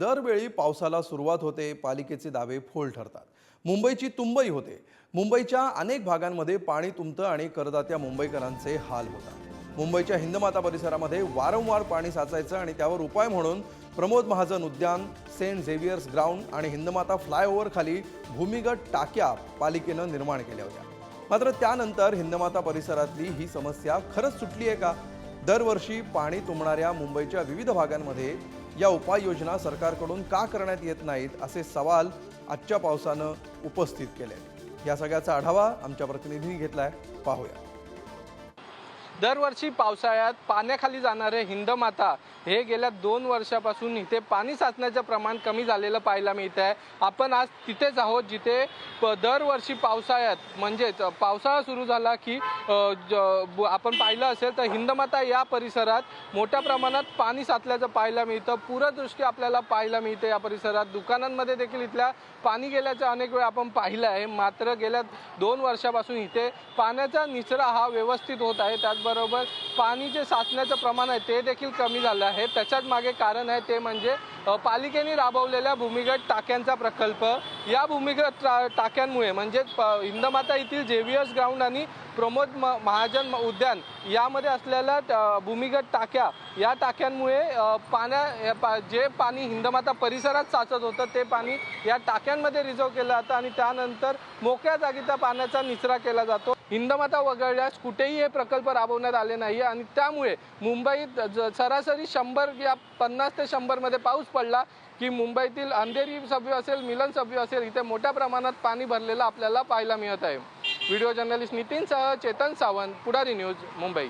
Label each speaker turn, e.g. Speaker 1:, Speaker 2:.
Speaker 1: दरवेळी पावसाला सुरुवात होते पालिकेचे दावे फोल ठरतात. मुंबईची तुंबई होते. मुंबईच्या अनेक भागांमध्ये पाणी तुंबतं आणि करदात्या मुंबईकरांचे हाल होतात. मुंबईच्या हिंदमाता परिसरामध्ये वारंवार पाणी साचायचं आणि त्यावर उपाय म्हणून प्रमोद महाजन उद्यान सेंट झेवियर्स ग्राउंड आणि हिंदमाता फ्लायओव्हरखाली भूमिगत टाक्या पालिकेनं निर्माण केल्या होत्या. मात्र त्यानंतर हिंदमाता परिसरातली ही समस्या खरंच सुटली आहे का? दरवर्षी पाणी तुंबणाऱ्या मुंबईच्या विविध भागांमध्ये या उपाययोजना सरकारकडून का करण्यात येत नाहीत असे सवाल आजच्या पावसानं उपस्थित केले या सगळ्याचा आढावा आमच्या प्रतिनिधींनी आहे पाहूया.
Speaker 2: दरवर्षी पावसाळ्यात पाण्याखाली जाणारे हिंदमाता हे गेल्या दोन वर्षापासून इथे पाणी साचण्याचं प्रमाण कमी झालेलं पाहायला मिळत आहे आपण आज तिथेच आहोत जिथे प- दरवर्षी पावसाळ्यात म्हणजेच पावसाळा सुरू झाला की आपण पाहिलं असेल तर हिंदमाता या परिसरात मोठ्या प्रमाणात पाणी साचल्याचं पाहायला मिळतं. पूरदृष्टी आपल्याला पाहायला मिळते या परिसरात. दुकानांमध्ये देखील इथल्या पाणी गेल्याचं अनेक वेळा आपण पाहिलं आहे. मात्र गेल्या दोन वर्षापासून इथे पाण्याचा निचरा हा व्यवस्थित होत आहे. त्याचबरोबर पाणी जे साचण्याचं प्रमाण आहे ते देखील कमी झालं आहे. त्याच्याच मागे कारण आहे ते म्हणजे पालिकेने राबवलेल्या भूमिगत टाक्यांचा प्रकल्प. या भूमिगत टा- टाक्यांमुळे म्हणजे प- हिंदमाता येथील जेव्हीएस ग्राउंड आणि प्रमोद म- महाजन उद्यान यामध्ये असलेल्या भूमिगत टाक्या या टाक्यांमुळे पाण्या पा- जे पाणी हिंदमाता परिसरात साचत होतं ते पाणी या टाक्यांमध्ये रिझर्व केलं जातं आणि त्यानंतर मोकळ्या जागी त्या पाण्याचा निचरा केला जातो. हिंदमाता वगळल्यास कुठेही हे प्रकल्प राबवण्यात आले नाही आणि त्यामुळे मुंबईत ज- सरासरी शंभर या पन्नास ते शंभरमध्ये पाऊस पडला की मुंबईतील अंधेरी सभ्य असेल मिलन सभ्य असेल इथे मोठ्या प्रमाणात पाणी भरलेलं आपल्याला पाहायला मिळत आहे. व्हिडिओ जर्नलिस्ट नितीन सह चेतन सावंत पुढारी न्यूज मुंबई.